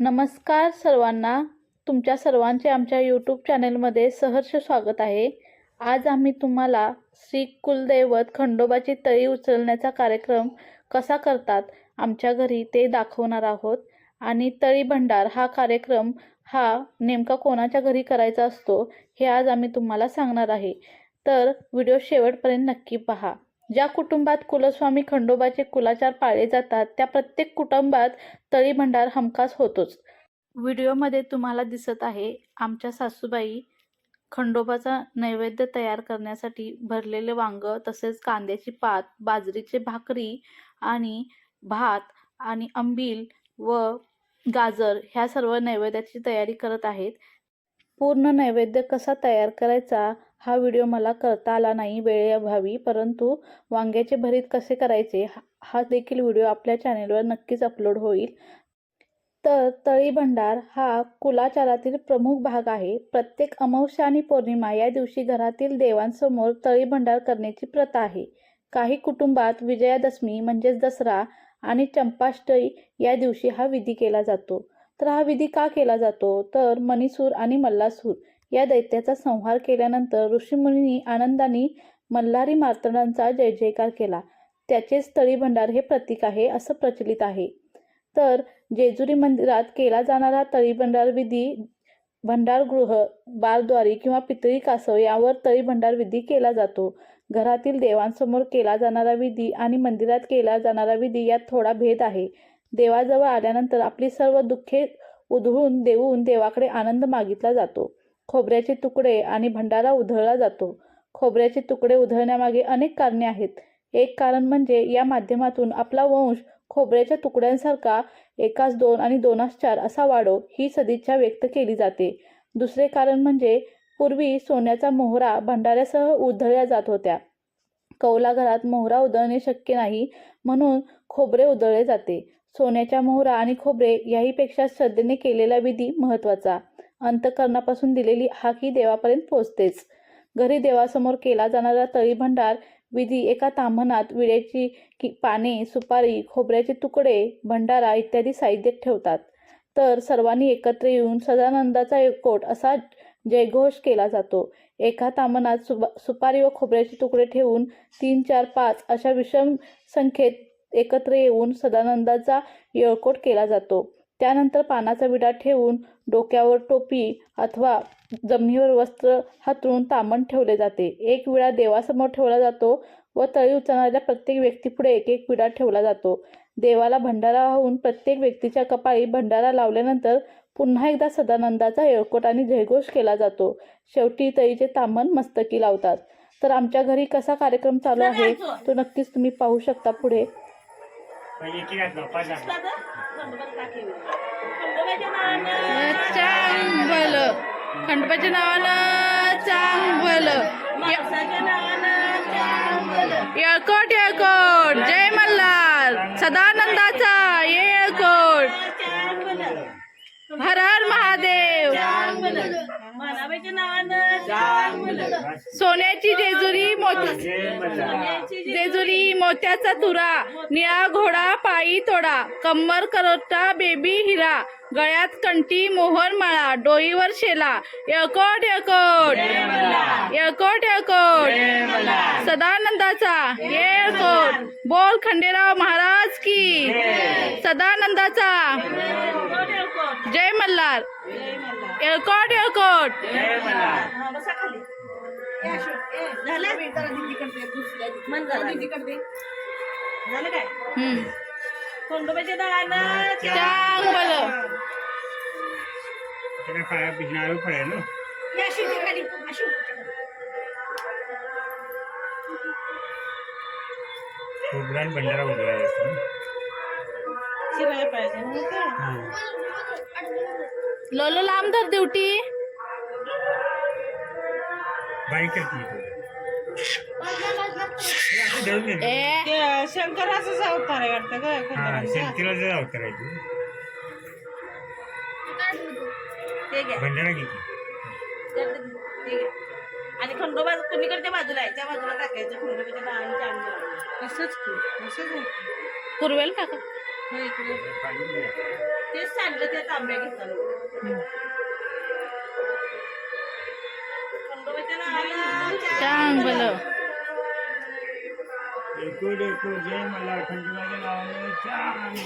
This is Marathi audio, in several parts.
नमस्कार सर्वांना. तुमच्या सर्वांचे आमच्या यूट्यूब चॅनलमध्ये सहर्ष स्वागत आहे. आज आम्ही तुम्हाला श्री कुलदैवत खंडोबाची तळी उचलण्याचा कार्यक्रम कसा करतात आमच्या घरी ते दाखवणार आहोत. आणि तळी भंडार हा कार्यक्रम हा नेमका कोणाच्या घरी करायचा असतो हे आज आम्ही तुम्हाला सांगणार आहे. तर व्हिडिओ शेवटपर्यंत नक्की पहा. ज्या कुटुंबात कुलस्वामी खंडोबाचे कुलाचार पाळले जातात त्या प्रत्येक कुटुंबात तळी भंडार हमखास होतोच. व्हिडिओमध्ये तुम्हाला दिसत आहे आमच्या सासूबाई खंडोबाचा नैवेद्य तयार करण्यासाठी भरलेले वांग तसेच कांद्याची पात बाजरीचे भाकरी आणि भात आणि आंबील व गाजर ह्या सर्व नैवेद्याची तयारी करत आहेत. पूर्ण नैवेद्य कसा तयार करायचा? हा व्हिडिओ मला करता आला नाही वेळेअभावी परंतु वांग्याचे भरीत कसे करायचे हा- देखील व्हिडिओ आपल्या चॅनेलवर नक्कीच अपलोड होईल. तर तळी भंडार हा कुलाचारातील प्रमुख भाग आहे. प्रत्येक अमावस्या आणि पौर्णिमा या दिवशी घरातील देवांसमोर तळी भंडार करण्याची प्रथा आहे. काही कुटुंबात विजयादशमी म्हणजेच दसरा आणि चंपाष्टई या दिवशी हा विधी केला जातो. तर हा विधी का केला जातो? तर मणिसूर आणि मल्लासूर या दैत्याचा संहार केल्यानंतर ऋषीमुनी आनंदाने मल्हारी मार्तंडांचा जय जयकार केला. त्याचेच स्थळी भंडार हे प्रतीक आहे असं प्रचलित आहे. तर जेजुरी मंदिरात केला जाणारा तळी भंडार विधी भंडारगृह बारद्वारी किंवा पितळी कासव यावर तळी भंडार विधी केला जातो. घरातील देवांसमोर केला जाणारा विधी आणि मंदिरात केला जाणारा विधी यात थोडा भेद आहे. देवाजवळ आल्यानंतर आपली सर्व दुःखे उधळून देऊन देवाकडे आनंद मागितला जातो. खोबऱ्याचे तुकडे आणि भंडारा उधळला जातो. खोबऱ्याचे तुकडे उधळण्यामागे अनेक कारणे आहेत. एक कारण म्हणजे या माध्यमातून आपला वंश खोबऱ्याच्या तुकड्यांसारखा एकास दोन आणि दोनास चार असा वाढो ही सदिच्छा व्यक्त केली जाते. दुसरे कारण म्हणजे पूर्वी सोन्याचा मोहरा भंडाऱ्यासह उधळल्या जात होत्या. कौला घरात मोहरा उधळणे शक्य नाही म्हणून खोबरे उधळले जाते. सोन्याच्या मोहरा आणि खोबरे याहीपेक्षा श्रद्धेने केलेला विधी महत्त्वाचा. अंतकरणापासून दिलेली हाकी देवापर्यंत पोचतेच घरी देवासमोर केला जाणारा तळी भंडार विधी एका तांबणात विड्याची की पाने सुपारी खोबऱ्याचे तुकडे भंडारा इत्यादी साहित्य ठेवतात. तर सर्वांनी एकत्र येऊन सदानंदाचा एककोट असा जयघोष केला जातो. एका तांबणात सुबा सुपारी व खोबऱ्याचे तुकडे ठेवून तीन चार पाच अशा विषम संख्येत एकत्र येऊन सदानंदाचा येळकोट केला जातो. त्यानंतर पानाचा विडा ठेवून डोक्यावर टोपी अथवा जमिनीवर वस्त्र हातरून तामण ठेवले जाते. एक विडा देवासमोर ठेवला जातो व तळी उचलणाऱ्या प्रत्येक व्यक्तीपुढे एक एक विडा ठेवला जातो. देवाला भंडारा वाहून प्रत्येक व्यक्तीच्या कपाळी भंडारा लावल्यानंतर पुन्हा एकदा सदानंदाचा येळकोट आणि जयघोष केला जातो. शेवटी तळीचे तामण मस्तकी लावतात. तर आमच्या घरी कसा कार्यक्रम चालू आहे? तो नक्कीच तुम्ही पाहू शकता पुढे. चांगल. खंडोबाच्या नावानं चांगल. येळकोट येळकोट. जय मल्हार. सदानंदाचा येळकोट. हर हर महादेव सोन्याची जेजुरी मोती. जेजुरी. मोत्याचा तुरा. निळा घोडा पायी तोडा. कम्मर करोटा बेबी हिरा. गळ्यात कंठी मोहर माळा. डोईवर शेला. येळकोट येळकोट. येळकोट येळकोट. सदानंदाचा. येळकोट. बोल खंडेराव महाराज की. सदानंदाचा. जय मल्हार. येळकोट येळकोट. झालं? काय? हम्म. खंडोबाच्या नावानं चांगल त्याला पाया भिजणार पडेल ना. या अशी खाली अशी खोबरा आणि भंडारा असतो शिरायला पाहिजे? लोलो लांब धर घे ए. शंकराचाच अवतार आहे वाटतं हा ते. घ्या. भंडारा किती ते घ्या. आणि खंडोबा कुणीकडच्या बाजूला? आहे त्या बाजूला टाकायचं खंडोबाच्या असंच की. असंच आहे. पूर्वेल. काढून घे. तेच सांडलं त्या तांब्या घेताना हं. एकूण एकूण जय मला खंडोबाच्या नावाने.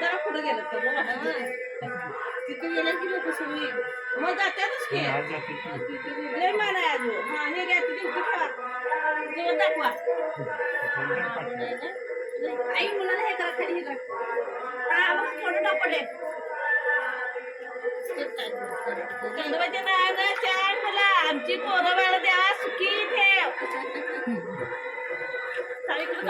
जरा पुढे गेलं तर बघा तिथे गेलं की लोक सगळी मग जात्यातच की. लय मान आहे अजून हा हे घ्या तिथे उभी ठेवा जेवण दाखवा. आई मुलाला हे करा खाली हे करा. हा मग फोडून टाकले खंडोबाच्या आमची पोरं बाळ द्या सुखी ठेव चालेल, इकडं